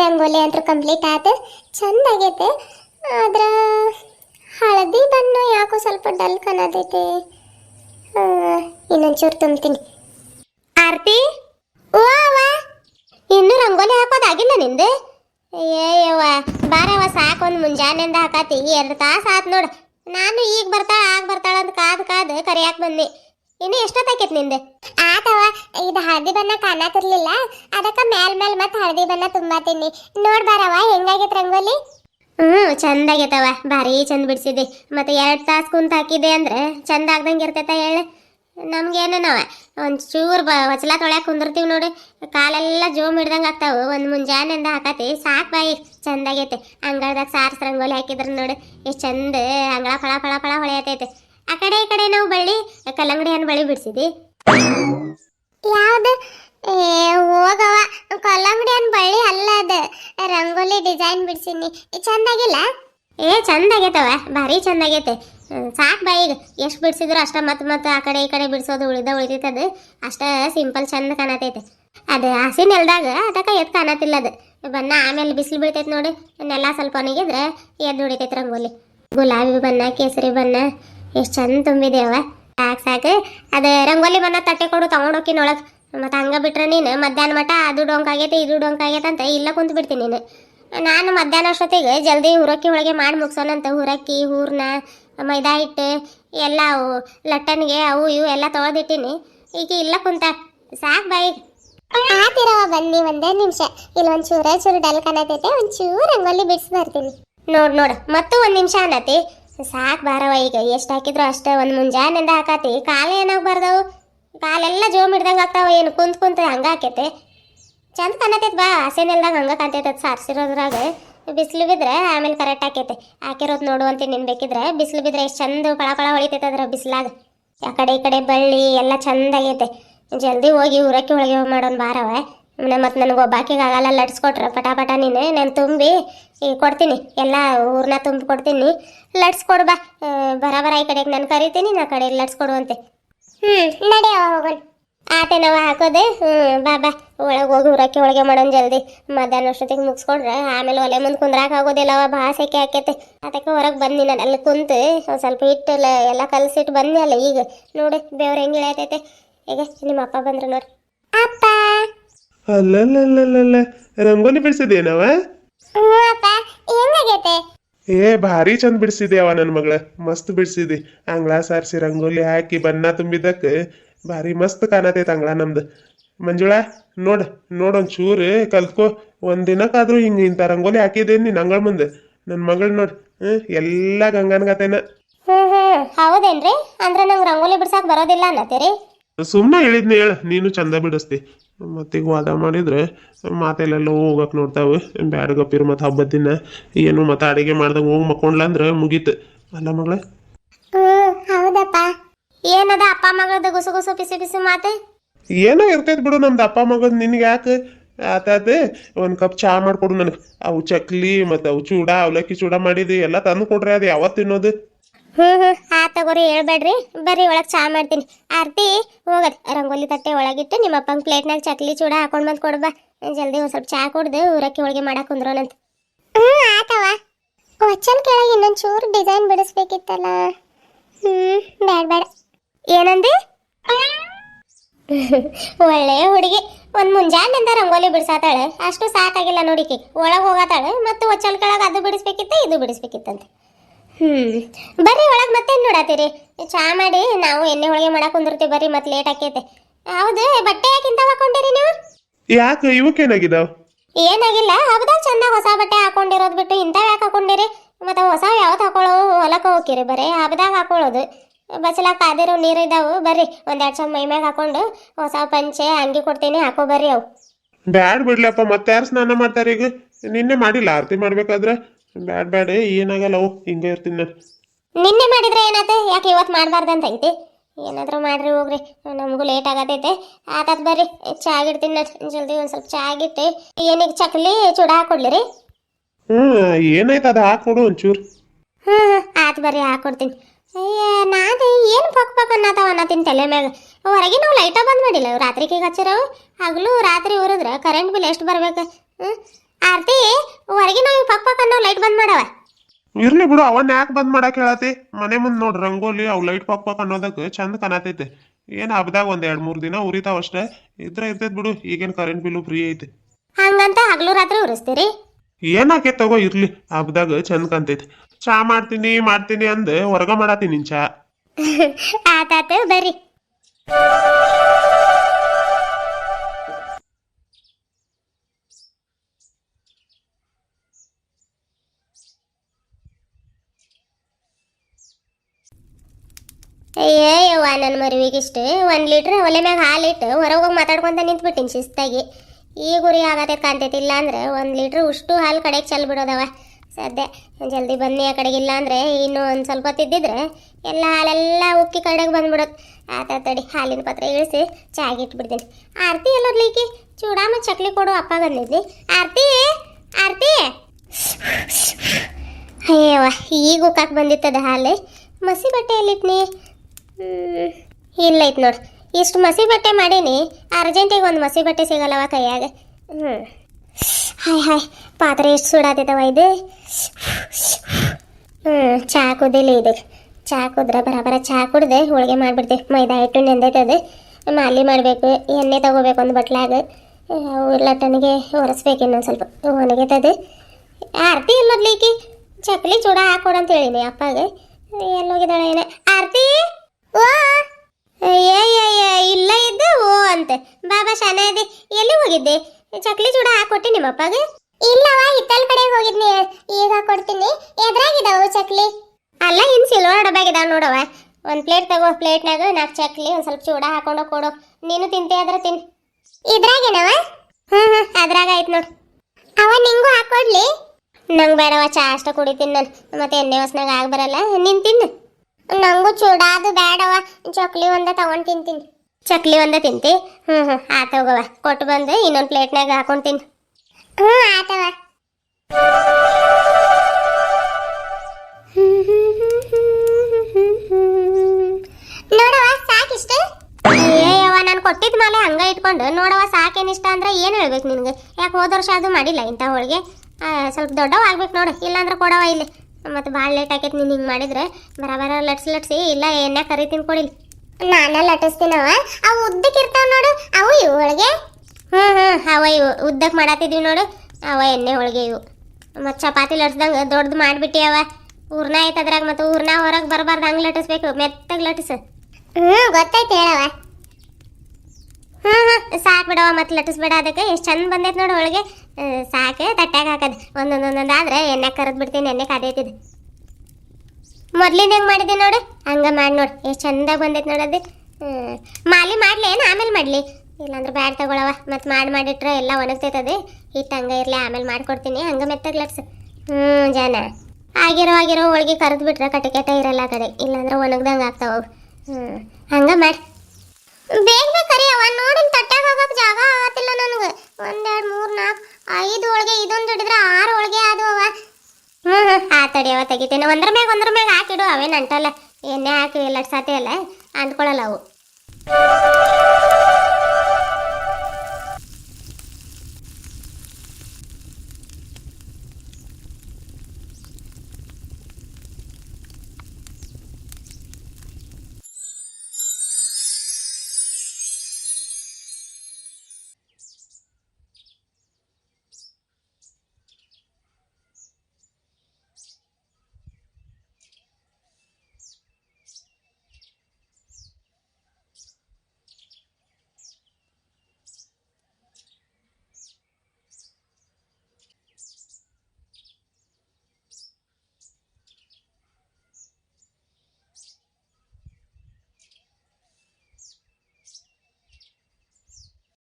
ರಂಗೋಲಿ ಅಂತೂ ಕಂಪ್ಲೀಟ್ ಆಯ್ತು ಚಂದ ಆಗೈತೆ. ಆದ್ರೆ ಹಳದಿ ಬಣ್ಣ ಯಾಕೋ ಸ್ವಲ್ಪ ಡಲ್ ಕಾಣತೈತೆ. ಇನ್ನೊಂಚೂರು ತುಂಬ್ತೀನಿ. ಆರ್ತಿ? ಇನ್ನೂ ರಂಗೋಲಿ ಹಾಕೋದಾಗಿಲ್ಲ ನಿಂದು? ಏಯವ್ವ ಬಾರವ ಸಾಕು, ಒಂದು ಮುಂಜಾನೆಯಿಂದ ಹಾಕಾತಿ ಎರಡು ತಾಸು ಆತ್ ನೋಡು. ನಾನು ಈಗ ಬರ್ತಾಳ, ಆಗ ಬರ್ತಾಳ ಅಂತ ಕಾದು ಕಾದು ಕರಿಯಾಕ್ ಬಂದೆ. ಇನ್ನು ಎಷ್ಟೊತ್ತಾಕೈತಿ ನಿಂದೆ? ಆತವ ಇದು ಹಳದಿ ಬಣ್ಣ ಕಾಣತಿರ್ಲಿಲ್ಲ ಅದಕ್ಕ ಮ್ಯಾಲ್ ಮ್ಯಾಲ್ ಮತ್ತೆ ಹಳದಿ ಬಣ್ಣ ತುಂಬಾತೀನಿ. ನೋಡ್ ಬಾರವ್ವ ಹೆಂಗಾಗೈತ್ ರಂಗೋಲಿ? ಹ್ಮ್ ಚಂದ ಆಗೈತವ ಭಾರಿ ಚಂದ ಬಿಡಿಸಿದೆ. ಮತ್ತೆ ಎರಡ್ ತಾಸ್ ಕುಂತ ಹಾಕಿದೆ ಅಂದ್ರೆ ಚಂದ ಆಗ್ದಂಗೆ ಇರ್ತೈತ ಹೇಳ. ನಮ್ಗೇನವ ಒಂದ್ ಚೂರ್ ಬ ವಚಲ ತೊಳ್ಯಾಕ ಕುಂದಿರ್ತೀವಿ ನೋಡಿ. ಕಾಲೆಲ್ಲ ಜೋಮ್ ಹಿಡ್ದಂಗ ಆಗ್ತಾವ. ಒಂದ್ ಮುಂಜಾನೆಯಿಂದ ಹಾಕತಿ. ಸಾಕ್ ಬಾಯಿ ಚಂದಾಗೈತೆ ಅಂಗಳದಾಗ ಸಾರ್ಸ್ ರಂಗೋಲಿ ಹಾಕಿದ್ರ ನೋಡಿ. ಎಷ್ಟ್ ಚಂದ ಅಂಗಳ ಫಳ ಫಳ ಫಳ ಹೊಳೆಯತೈತೆ. ಆ ಕಡೆ ಈ ಕಡೆ ನಾವು ಬಳ್ಳಿ ಕಲ್ಲಂಗಡಿ ಹಣ್ಣು ಬಳ್ಳಿ ಬಿಡ್ಸಿದಿ ಯಾವ್ದು? ಏ ಹೋಗವ ಕಲ್ಲಂಗಡಿ ಹಣ್ಣು ಬಳ್ಳಿ ಅಲ್ಲ ಅದು. ರಂಗೋಲಿ ಡಿಸೈನ್ ಬಿಡಿಸಿನಿ ಚಂದಾಗಿಲ್ಲ? ಏ ಚಂದ ಆಗೈತವ ಭಾರಿ ಚಂದ ಆಗೈತೆ ಸಾಕು ಬಾ ಈಗ. ಎಷ್ಟು ಬಿಡಿಸಿದ್ರು ಅಷ್ಟ ಮತ್ತೆ ಮತ್ತೆ ಆ ಕಡೆ ಈ ಕಡೆ ಬಿಡಿಸೋದು ಉಳಿದ ಉಳಿತೈತದು. ಅಷ್ಟ ಸಿಂಪಲ್ ಚಂದ ಕಾಣತೈತೆ. ಅದು ಹಸಿ ನೆಲದಾಗ ಅದಕ್ಕೆ ಎದ್ದು ಕಾಣತಿಲ್ಲ ಅದು. ಬಣ್ಣ ಆಮೇಲೆ ಬಿಸಿಲು ಬೀಳ್ತೈತೆ ನೋಡಿ. ನೆಲ ಸ್ವಲ್ಪ ಒಣಗಿದ್ರೆ ಎದ್ದು ಹೊಡಿತೈತೆ ರಂಗೋಲಿ. ಗುಲಾಬಿ ಬಣ್ಣ ಕೇಸರಿ ಬಣ್ಣ ಎಷ್ಟು ಚಂದ ತುಂಬಿದೇವ ಸಾಕು ಸಾಕು. ಅದು ರಂಗೋಲಿ ಬಣ್ಣ ತಟ್ಟೆ ಕೊಡು ತಗೊಂಡೋಕಿನೊಳಗೆ ಮತ್ತೆ ಹಂಗ ಬಿಟ್ರೆ ನೀನು ಮಧ್ಯಾಹ್ನ ಮಟ ಅದು ಡೊಂಕ್ ಆಗೈತೆ, ಇದು ಡೊಂಕ್ ಆಗೈತೆ ಅಂತ ಇಲ್ಲ ಕುಂತು ಬಿಡ್ತೀನಿ ನೀನು. ನಾನು ಮಧ್ಯಾಹ್ನ ಅಷ್ಟೊತ್ತಿಗೆ ಜಲ್ದಿ ಹುರಕ್ಕಿ ಒಳಗೆ ಮಾಡಿ ಮುಗ್ಸೋಣಂತ ಹುರಕ್ಕಿ ಹೂರ್ನ ಮೈದಾ ಹಿಟ್ಟು, ಎಲ್ಲ ಅವು ಲಟ್ಟಣಿಗೆ ಅವು ಇವು ಎಲ್ಲ ತೊಳೆದಿಟ್ಟಿನಿ ಈಗ ಇಲ್ಲ ಕುಂತ. ಸಾಕು ಬಾಯಿ. ಆತಿರವ ಬನ್ನಿ ಒಂದೇ ನಿಮಿಷ. ಇಲ್ಲಿ ಒಂಚೂರ ಚೂರ ಡಲ್ ಕಾಣತೈತೆ, ಒಂಚೂರು ಚೂರು ರಂಗೋಲಿ ಬಿಡಿಸಿ ಬರ್ತೀನಿ. ನೋಡು ನೋಡು, ಮತ್ತು ಒಂದು ನಿಮಿಷ ಅನ್ನತಿ. ಸಾಕು ಬಾರವ ಈಗ. ಎಷ್ಟು ಹಾಕಿದ್ರು ಅಷ್ಟೇ ಒಂದು ಮುಂಜಾನೆಯಿಂದ ಹಾಕತಿ. ಕಾಲು ಏನಾಗ್ಬಾರ್ದವು? ಕಾಲೆಲ್ಲ ಜೋಮ್ ಹಿಡ್ದಂಗೆ ಆಗ್ತಾವ ಏನು? ಕುಂತ್ ಕುಂತ ಹಂಗೆ ಆಕೈತೆ. ಚಂದ ಕಾಣತೈತೆ ಬಾ. ಹಸೆನೆಲ್ದಾಗ ಹಂಗೆ ಕಾಣ್ತೈತೆ ಸಾರ್ಸಿರೋದ್ರಾಗ. ಬಿಸಿಲು ಬಿದ್ರೆ ಆಮೇಲೆ ಕರೆಕ್ಟ್ ಆಕೈತೆ. ಹಾಕಿರೋದು ನೋಡುವಂತೆ ನಿನ್ ಬೇಕಿದ್ರೆ. ಬಿಸಿಲು ಬಿದ್ರೆ ಎಷ್ಟು ಚಂದ ಪಳ ಪಳ ಹೊಳಿತೈತೆ ಅದ್ರ ಬಿಸಿಲಾಗ. ಆ ಕಡೆ ಈ ಕಡೆ ಬಳ್ಳಿ ಎಲ್ಲ ಚಂದಾಗೈತೆ ಜಲ್ದಿ ಹೋಗಿ ಊರಕ್ಕೆ ಒಳಗೆ ಮಾಡೋನ್ ಬಾರವ ಮತ್ತು ನನಗೆ ಒಬ್ಬಾಕಿಗೆ ಆಗಲ್ಲ ಲಟ್ಸ್ಕೊಟ್ರೆ ಪಟ ಪಟ ನೀನು, ನಾನು ತುಂಬಿ ಕೊಡ್ತೀನಿ. ಎಲ್ಲ ಊರನ್ನ ತುಂಬಿ ಕೊಡ್ತೀನಿ. ಲಟ್ಸ್ಕೊಡು ಬಾ. ಬರಬರ ಬರ ಬರ ಈ ಕಡೆಗೆ ನಾನು ಕರಿತೀನಿ, ನಾ ಕಡೆ ಲಟ್ಸ್ಕೊಡುವಂತೆ ಹ್ಞೂ ನಡೆಯವ ಹೋಗೋಣ. ಆತೇನವ ಹಾಕೋದೆ. ಹ್ಞೂ ಬಾ ಬಾ. ಒಳಗೆ ಹೋಗಿ ಊರಕ್ಕೆ ಒಳಗೆ ಮಾಡೋಣ ಜಲ್ದಿ. ಮಧ್ಯಾಹ್ನ ಅಷ್ಟೊತ್ತಿಗೆ ಮುಗಿಸ್ಕೊಂಡ್ರೆ ಆಮೇಲೆ ಒಲೆ ಮುಂದೆ ಕುಂದ್ರಾಕ್ಕಾಗೋದಿಲ್ಲ ಅವ. ಭಾಳ ಸೆಕೆ ಆಕೈತೆ ಅದಕ್ಕೆ ಹೊರಗೆ ಬಂದು ನಾನು ಅಲ್ಲಿ ಕುಂತು, ಒಂದು ಸ್ವಲ್ಪ ಹಿಟ್ಟು ಎಲ್ಲ ಕಲಸಿಟ್ಟು ಬಂದೆ ಅಲ್ಲ ಈಗ. ನೋಡಿ, ಬೇವ್ರ ಹೆಂಗೆ ಇಳಿಯತೈತೆ ಈಗ ನಿಮ್ಮ ಅಪ್ಪ ಬಂದ್ರು ನೋಡಿ. ಅಪ್ಪ! ಅಲ್ಲಲ್ಲಲ್ಲಲ್ಲ ರಂಗೋಲಿ ಬಿಡಿಸಿದೇನವ? ಏ ಭಾರಿ ಚಂದ ಬಿಡಿಸಿದೆ ಅವ ನನ್ನ ಮಗಳ. ಮಸ್ತ್ ಬಿಡಿಸಿದಿ. ಅಂಗಳ ಸಾರಿಸಿ ರಂಗೋಲಿ ಹಾಕಿ ಬಣ್ಣ ತುಂಬಿದಕ್ಕ ಭಾರಿ ಮಸ್ತ್ ಕಾಣತೈತೆ ಅಂಗಳ ನಮ್ದು. ಮಂಜುಳ ನೋಡ್ ನೋಡ್ ಒಂದ್ ಚೂರು ಕಲ್ತ್ಕೋ. ಒಂದ್ ದಿನಕ್ಕಾದ್ರೂ ಹಿಂಗ ಇಂಥ ರಂಗೋಲಿ ಹಾಕಿದೇನಿ ನಿನ್ನ ಅಂಗಳ ಮುಂದೆ? ನನ್ನ ಮಗಳ ನೋಡ್ ಹ್ಞೂ ಎಲ್ಲ ಗಂಗನ್ಗತೇನ ಹೌದೇನ್ರಿ? ಅಂದ್ರೆ ನಂಗೆ ರಂಗೋಲಿ ಬಿಡ್ಸಕ್ ಬರೋದಿಲ್ಲ ಅನ್ನತ್ತೀರಿ? ಸುಮ್ಮನೆ ಹೇಳಿದ್ನಿ ಹೇಳ ನೀನು ಚಂದ ಬಿಡಿಸ್ತಿ. ಮತ್ತೀಗ ವಾದ ಮಾಡಿದ್ರೆ ಮಾತೆಲ್ಲೆಲ್ಲ ಹೋಗಕ್ಕೆ ನೋಡ್ತಾವೆ. ಬ್ಯಾಡ ಗಪ್ಪಿರು ಮತ್ತು ಹಬ್ಬದ ದಿನ. ಏನು ಮತ್ತು ಅಡುಗೆ ಮಾಡ್ದಾಗ ಹೋಗಿ ಮಕ್ಕೊಂಡ್ಲ ಅಂದ್ರೆ ಮುಗೀತು. ಅಲ್ಲ ಮಗಳ? ಹ್ಞೂ ಹೌದಪ್ಪ. ಏನದ ಅಪ್ಪ ಮಗಳದ ಗುಸು ಗುಸು ಪಿಸಿ ಪಿಸಿ ಮಾತು? ಏನೋ ಇರ್ತೈತೆ ಬಿಡು ನಮ್ದು ಅಪ್ಪ ಮಗದ್ ನಿನಗೆ ಯಾಕೆ? ಆತಾತೆ ಒಂದು ಕಪ್ ಚಹಾ ಮಾಡ್ಕೊಡು ನನಗೆ. ಅವು ಚಕ್ಲಿ ಮತ್ತು ಅವು ಚೂಡ ಅವಲಕ್ಕಿ ಚೂಡ ಮಾಡಿದಿ ಎಲ್ಲ ತಂದು ಕೊಡ್ರಿ ಅದು ಯಾವತ್ತು ತಿನ್ನೋದು. ಹ್ಞೂ ಹ್ಞೂ ಆ ತಗೋರಿ ಹೇಳ್ಬೇಡ್ರಿ. ಬರ್ರಿ ಒಳಗೆ ಚಾ ಮಾಡ್ತೀನಿ. ಆರ್ತಿ ಹೋಗದ್. ರಂಗೋಲಿ ತಟ್ಟೆ ಒಳಗಿಟ್ಟು ನಿಮ್ಮ ಅಪ್ಪನ ಪ್ಲೇಟ್ನಾಗ ಚಕ್ಲಿ ಚೂಡ ಹಾಕೊಂಡು ಬಂದು ಕೊಡ್ಬಾ. ಜಲ್ದಿ ಒಂದು ಸ್ವಲ್ಪ ಚಾ ಕುಡ್ದು ಊರಕ್ಕೆ ಹೋಳಿಗೆ ಮಾಡಕ್ಕೆ ಕುಂದ್ರೋನಂತ ಹ್ಞೂ ಆತವ ವಚನ್ ಕೆಳಗೆ ಇನ್ನೊಂದು ಚೂರು ಡಿಸೈನ್ ಬಿಡಿಸ್ಬೇಕಿತ್ತಲ್ಲ. ಹ್ಞೂ ಬೇಡ ಬೇಡ ಏನಂದಿ? ಒಳ್ಳೆ ಹುಡುಗಿ. ಒಂದ್ ಮುಂಜಾನೆಯಿಂದ ರಂಗೋಲಿ ಬಿಡ್ಸಾತಾಳೆ. ಅಷ್ಟು ಸಾಕಾಗಿಲ್ಲ ನೋಡಿಕೆ. ಒಳಗೆ ಹೋಗತಾಳೆ ಮತ್ತು ಒಚ್ಚಲ್ ಕೆಳಗೆ ಅದು ಬಿಡಿಸ್ಬೇಕಿತ್ತ ಇದು ಬಿಡಿಸ್ಬೇಕಿತ್ತಂತೆ. ಹ್ಮ್. ಬರ್ರಿ ಒಳಗೆ ಮತ್ತೆ ನೋಡತ್ತೀರಿ ಚಾ ಮಾಡಿ ನಾವು ಎಣ್ಣೆ ಹೋಳಿಗೆ ಮಾಡಕ್ ಕುಂದಿರ್ತೀವಿ ಬರ್ರಿ ಮತ್ತೆ ಲೇಟ್ ಆಕೈತೆ. ಹೌದು ಬಟ್ಟೆ ಯಾಕಿಂತ ಹಾಕೊಂಡಿರಿ ನೀವು? ಯಾಕೆ ಇವಕ್ಕೇನಾಗಿದಾವ ಏನಾಗಿಲ್ಲ ಹಬ್ಬದಾಗ ಚಂದ ಹೊಸ ಬಟ್ಟೆ ಹಾಕೊಂಡಿರೋದು ಬಿಟ್ಟು ಇಂತ ಯಾಕ ಹಾಕೊಂಡಿರಿ? ಮತ್ತೆ ಹೊಸ ಯಾವ್ದು ಹಾಕೊಳ್ಳೋ ಹೊಲಕ್ಕೆ ಹೋಗಿರಿ ಬರೀ ಹಬ್ಬದಾಗ ಹಾಕೊಳ್ಳೋದು. ಬಚ್ಚಲಾಕ ಕಾದಿರೋ ನೀರು ಇದಾವು ಬರ್ರಿ ಒಂದೆರಡು ಸಾವಿರ ಮೈ ಮ್ಯಾಗ ಹಾಕೊಂಡು ಹೊಸ ಪಂಚೆ ಅಂಗಿ ಕೊಡ್ತೀನಿ ಹಾಕೋ ಬರ್ರಿ ಅವು. ಬ್ಯಾಡ್ ಬಿಡ್ಲಪ್ಪ ಮತ್ತೆ ಯಾರು ಸ್ನಾನ ಮಾಡ್ತಾರೆ ಈಗ ನಿನ್ನೆ ಮಾಡಿಲ್ಲ ಆರತಿ ಮಾಡ್ಬೇಕಾದ್ರೆ? ಬ್ಯಾಡ್ ಬ್ಯಾಡ್ ಏನಾಗಲ್ಲ ಓ ಹಿಂಗೆ ಇರ್ತೀನಿ ನಾನು. ನಿನ್ನೆ ಮಾಡಿದ್ರೆ ಏನಾಯ್ತು? ಯಾಕೆ ಇವತ್ತು ಮಾಡ್ಬಾರ್ದು ಅಂತ ಐತೆ? ಏನಾದರೂ ಮಾಡ್ರಿ ಹೋಗ್ರಿ. ನಮಗೂ ಲೇಟ್ ಆಗತೈತೆ. ಆತಾತ್ ಬರ್ರಿ ಚಾ ಇಡ್ತೀನಿ ನಾನು ಜಲ್ದಿ ಒಂದು ಸ್ವಲ್ಪ ಚಾ ಆಗಿಟ್ಟು ಏನಿಗೆ ಚಕ್ಲಿ ಚೂಡ ಹಾಕೊಡ್ಲಿ ರೀ ಹ್ಞೂ ಏನಾಯ್ತು ಅದು ಹಾಕೊಡು ಒಂಚೂರು. ಹ್ಞೂ ಆತು ಬರ್ರಿ ಹಾಕೊಡ್ತೀನಿ. ಅಯ್ಯ ನಾದು ಏನು ಪಕ್ ಪಕ್ ಅನ್ನತಾವ ಅನ್ನತೀನಿ ತಲೆ ಮ್ಯಾಗ. ಹೊರಗೆ ನಾವು ಲೈಟ ಬಂದ್ ಮಾಡಿಲ್ಲ ರಾತ್ರಿಗೆ ಹಚ್ಚಿರವು? ಹಗಲು ರಾತ್ರಿ ಉರಿದ್ರೆ ಕರೆಂಟ್ ಬಿಲ್ ಎಷ್ಟು ಬರ್ಬೇಕು? ಹ್ಞೂ ಆರ್ತಿ ಹೊರಗಿನ ಪಕ್ ಪಕ್ ಅನ್ನೋ ಲೈಟ್ ಬಂದ್ ಮಾಡವ. ಇರ್ಲಿ ಬಿಡು ಅವನ್ ಯಾಕೆ ಬಂದ್ ಮಾಡಕ್ ಹೇಳತಿ? ಮನೆ ಮುಂದ್ ನೋಡ್ ರಂಗೋಲಿ ಅವ್ ಲೈಟ್ ಪಕ್ ಪಕ್ ಅನ್ನೋದಕ್ಕೆ ಚಂದ ಕಾಣತೈತೆ. ಏನ್ ಹಬ್ಬದಾಗ ಒಂದ್ ಎರಡ್ ಮೂರ್ ದಿನ ಉರಿತಾವ ಅಷ್ಟೇ. ಇದ್ರ ಇರ್ತೈತ್ ಬಿಡು ಈಗೇನ್ ಕರೆಂಟ್ ಬಿಲ್ಲು ಫ್ರೀ ಐತಿ. ಹಂಗಂತ ಹಗಲು ರಾತ್ರಿ ಉರಿಸ್ತೀರಿ? ಏನಾಕೆ ತಗೋ ಇರ್ಲಿ ಹಬ್ಬದಾಗ ಚಂದ ಕಾಣ್ತೈತಿ. ಚಾ ಮಾಡ್ತೀನಿ ಮಾಡ್ತೀನಿ ಅಂದ್ ಹೊರಗ ಮಾಡತ್ತೀನಿ ಚಾ. ಆತಾತ ಬರ್ರಿ. ಅಯ್ಯವ್ವ ನನ್ನ ಮರುವಿಗಿಷ್ಟು ಒಂದು ಲೀಟ್ರ್ ಒಲೆ ಮ್ಯಾಗ ಹಾಲಿಟ್ಟು ಹೊರಗೆ ಹೋಗಿ ಮಾತಾಡ್ಕೊಂತ ನಿಂತ್ಬಿಟ್ಟಿನಿ ಶಿಸ್ತಾಗಿ. ಈ ಗುರಿ ಆಗತ್ತೆ ಕಾಣ್ತೈತಿ ಇಲ್ಲ ಅಂದ್ರೆ ಒಂದು ಲೀಟ್ರ್ ಉಷ್ಟು ಹಾಲು ಕಡೆಗೆ ಚೆಲ್ ಬಿಡೋದವ. ಸದ್ಯ ಜಲ್ದಿ ಬನ್ನಿ ಆ ಕಡೆಗೆ. ಇಲ್ಲ ಅಂದರೆ ಇನ್ನೂ ಒಂದು ಸ್ವಲ್ಪ ತಿದ್ದಿದ್ರೆ ಎಲ್ಲ ಹಾಲೆಲ್ಲ ಉಕ್ಕಿ ಕಡೆಗೆ ಬಂದ್ಬಿಡೋದು. ಆತ ತಡಿ ಹಾಲಿನ ಪಾತ್ರೆ ಇಳಿಸಿ ಚಾಗಿ ಇಟ್ಬಿಡ್ತೀನಿ. ಆರತಿ ಲೀಕಿ? ಚೂಡಾಮ ಚಕ್ಲಿ ಕೊಡು ಅಪ್ಪ ಬಂದಿದ್ದೆ ಆರತಿ ಆರತಿ. ಅಯ್ಯವ್ವ ಈಗ ಉಕ್ಕಾಕ್ ಬಂದಿತ್ತದ ಹಾಲು? ಮಸಿ ಬಟ್ಟೆ ಹ್ಮ್, ಇಲ್ಲ ಐತ್ ನೋಡ್ರಿ ಇಷ್ಟು ಮಸಿ ಬಟ್ಟೆ ಮಾಡೀನಿ. ಅರ್ಜೆಂಟಿಗೆ ಒಂದು ಮಸಿ ಬಟ್ಟೆ ಸಿಗಲ್ಲವ ಕೈಯಾಗ. ಹ್ಞೂ ಹಾಯ್ ಹಾಯ್. ಪಾತ್ರೆ ಎಷ್ಟು ಸುಡಾತೈತವ ಇದು. ಹ್ಞೂ ಚಹಾ ಕುದಿಲಿ ಇದಕ್ಕೆ ಚಹಾ ಕುದ್ರೆ ಬರಬರ ಚಹಾ ಕುಡ್ದೆ ಹೋಳಿಗೆ ಮಾಡಿಬಿಡ್ತೀವಿ ಮೈದಾ ಹಿಟ್ಟು ನೆಂದೈತದೆ. ಮಾಲಿ ಮಾಡಬೇಕು, ಎಣ್ಣೆ ತಗೋಬೇಕು ಒಂದು ಬಟ್ಲಾಗ. ಲಟ್ಟನಿಗೆ ಒರೆಸ್ಬೇಕು ಇನ್ನೊಂದು ಸ್ವಲ್ಪ. ಒಣಗೈತದೆ. ಆರತಿ ಮೊದ್ಲಿಕ್ಕಿ ಚಕ್ಲಿ ಚೂಡ ಹಾಕೊಡಂತ ಹೇಳಿನಿ ಅಪ್ಪಗೆ. ಎಲ್ಲೋಗಿದ್ದಾಳೆ ಏನೇ? ಆರತಿ? ಓ ಇಲ್ಲ ಇದ್ದೆ, ಓ ಅಂತೆ. ಬಾಬಾ ಶಾನೆ ಇದೆ. ಎಲ್ಲಿ ಹೋಗಿದ್ದೆ? ಚಕ್ಲಿ ಚೂಡ ಹಾಕೊಟ್ಟೆ ನಿಮ್ಮ ಅಪ್ಪಗೆ? ಇಲ್ಲವ ಹಿತ್ತಲ್ ಕಡೆ ಹೋಗಿದ್ನಿ. ಈಗ ಕೊಡ್ತೀನಿ. ಎದ್ರಾಗಿದಾವು ಚಕ್ಲಿ? ಅಲ್ಲ, ಇನ್ ಸಿಲ್ವರ್ ಡಬ್ಬಾಗಿದಾವ ನೋಡವ ಒಂದ್ ಪ್ಲೇಟ್ ತಗೋ ಪ್ಲೇಟ್ನಾಗ ನಾಲ್ಕು ಚಕ್ಲಿ, ಒಂದ್ ಸ್ವಲ್ಪ ಚೂಡ ಹಾಕೊಂಡು ಕೊಡು. ನೀನು ತಿಂತೆ ಅದ್ರ ತಿನ್. ಇದ್ರಾಗೇನವ ಹ್ಮ್ ಹ್ಮ್, ಅದ್ರಾಗ ಆಯ್ತು ನೋಡು. ಅವ ನಿಂಗೂ ಹಾಕೊಡ್ಲಿ. ನಂಗೆ ಬೇಡವ ಚಾ ಅಷ್ಟ ಕುಡಿತೀನಿ ನಾನು. ಮತ್ತೆ ಎಣ್ಣೆ ಹೊಸ್ನಾಗ ಆಗ ಬರಲ್ಲ. ನೀನು ತಿನ್ನು. ನಂಗೂ ಚೂಡಾದು ಬೇಡವ ಚಕ್ಲಿ ಒಂದ ತಗೊಂಡು ತಿಂತೀನಿ. ಚಕ್ಲಿ ಒಂದ ತಿಂತಿ? ಹ್ಞೂ ಹ್ಞೂ ಆತ ಹೋಗವ ಕೊಟ್ಟು ಬಂದು ಇನ್ನೊಂದು ಪ್ಲೇಟ್ನಾಗ ಹಾಕೊಂಡು ಹ್ಞೂ ಆತವ ನೋಡವ ಸಾಕಿಷ್ಟು ಅಯ್ಯವ್ವ ನಾನು ಕೊಟ್ಟಿದ್ದ ಮೇಲೆ ಹಂಗೆ ಇಟ್ಕೊಂಡು ನೋಡವ ಸಾಕೇನಿಷ್ಟ ಅಂದ್ರೆ ಏನು ಹೇಳ್ಬೇಕು ನಿನಗೆ? ಯಾಕೆ ಹೋದ ವರ್ಷ ಅದು ಮಾಡಿಲ್ಲ ಇಂಥ ಹೋಳಿಗೆ? ಸ್ವಲ್ಪ ದೊಡ್ಡವ ಆಗ್ಬೇಕು ನೋಡು. ಇಲ್ಲಾಂದ್ರೆ ಕೊಡವ ಇಲ್ಲಿ. ಮತ್ತೆ ಭಾಳ ಲೇಟ್ ಆಕೈತಿ ನೀನು ಹಿಂಗೆ ಮಾಡಿದ್ರೆ. ಬರ ಬರ ಲಟ್ಸಿ ಲಟ್ಸಿ ಇಲ್ಲ ಎಣ್ಣೆ ಕರಿ ತಿನ್ಕೊಡಿಲ್ಲ ನಾನು ಲಟ್ಟಿಸ್ತೀನವ. ಅವು ಉದ್ದಕ್ಕೆ ಇರ್ತಾವೆ ನೋಡು ಅವು ಇವು ಹೋಳಿಗೆ. ಹ್ಞೂ ಹ್ಞೂ ಅವ ಇವು. ಉದ್ದಕ್ಕೆ ಮಾಡತ್ತಿದ್ದೀವಿ ನೋಡು ಅವ ಎಣ್ಣೆ ಹೋಳಿಗೆ ಇವು. ಮತ್ತು ಚಪಾತಿ ಲಟ್ಸ್ದಂಗೆ ದೊಡ್ಡದು ಮಾಡಿಬಿಟ್ಟಿ ಅವ ಊರ್ನ ಐತೆ ಅದ್ರಾಗ ಮತ್ತು ಊರ್ನ ಹೊರಗೆ ಬರಬಾರ್ದು ಹಂಗೆ ಲಟ್ಟಿಸ್ಬೇಕು. ಮೆತ್ತಗೆ ಲಟ್ಟಿಸ. ಹ್ಞೂ ಗೊತ್ತಾಯ್ತು ಹೇಳವ. ಹ್ಞೂ ಹ್ಞೂ ಸಾಕು ಬಿಡವ ಮತ್ತು ಲಟ್ಟಿಸ್ಬೇಡ ಅದಕ್ಕೆ. ಎಷ್ಟು ಚಂದ ಬಂದೈತೆ ನೋಡು ಒಳಗೆ ಸಾಕು ತಟ್ಟಾಗ ಹಾಕೋದು. ಒಂದೊಂದೊಂದೊಂದು ಆದರೆ ಎಣ್ಣೆ ಕರೆದು ಬಿಡ್ತೀನಿ, ಎಣ್ಣೆ ಕಾದೈತಿದ್ದು ಮೊದ್ಲಿಂದ ಹೆಂಗೆ ಮಾಡಿದೆ ನೋಡು? ಹಂಗೆ ಮಾಡಿ ನೋಡು. ಎಷ್ಟು ಚಂದಾಗಿ ಬಂದೈತೆ ನೋಡೋದು ಮಾಲಿ ಮಾಡಲಿ, ಏನು ಆಮೇಲೆ ಮಾಡಲಿ. ಇಲ್ಲಾಂದ್ರೆ ಬ್ಯಾಡ್ ತಗೊಳವ ಮತ್ತು ಮಾಡಿ ಮಾಡಿಟ್ರೆ ಎಲ್ಲ ಒಣಗ್ತೈತದೆ ಹಿಟ್ಟು ಹಂಗೆ ಇರಲಿ, ಆಮೇಲೆ ಮಾಡಿಕೊಡ್ತೀನಿ ಹಂಗೆ ಮೆತ್ತಗೆ ಲಟ್ಸು. ಹ್ಞೂ ಜನ. ಆಗಿರೋ ಆಗಿರೋ ಹೋಳಿಗೆ ಕರೆದು ಬಿಟ್ರೆ ಕಟಕೆಟ ಇರಲ್ಲ ಕಡೆ. ಇಲ್ಲಾಂದ್ರೆ ಒಣಗ್ದಂಗೆ ಆಗ್ತಾವ ಹ್ಞೂ ಹಂಗೆ ಮಾಡಿ. ಬೇಗ ಕರಿ ಅವ ನೋಡಿನ ತಟ್ಟಾಗ ಹೋಗಕ್ಕೆ ಜಾಗ ಆಗತ್ತಿಲ್ಲ ನನಗೆ. ಒಂದೆರಡು ಮೂರು ನಾಲ್ಕು ಐದು ಒಳಗೆ, ಇದೊಂದು ಹಿಡಿದ್ರೆ ಆರು ಹೋಳಿಗೆ ಅದು ಅವ ಹ್ಞೂ ಹ್ಞೂ ಆ ತಡಿಯವ ತೆಗಿತೇನೆ. ಒಂದ್ರ ಮ್ಯಾಗ ಒಂದ್ರ ಮ್ಯಾಗ ಹಾಕಿಡು ಅವೇನು ಅಂಟಲ್ಲ. ಎಣ್ಣೆ ಹಾಕಿ ಸಾಧ್ಯ ಅಲ್ಲ ಅಂಟ್ಕೊಳ್ಳಲ್ಲ ಅವು.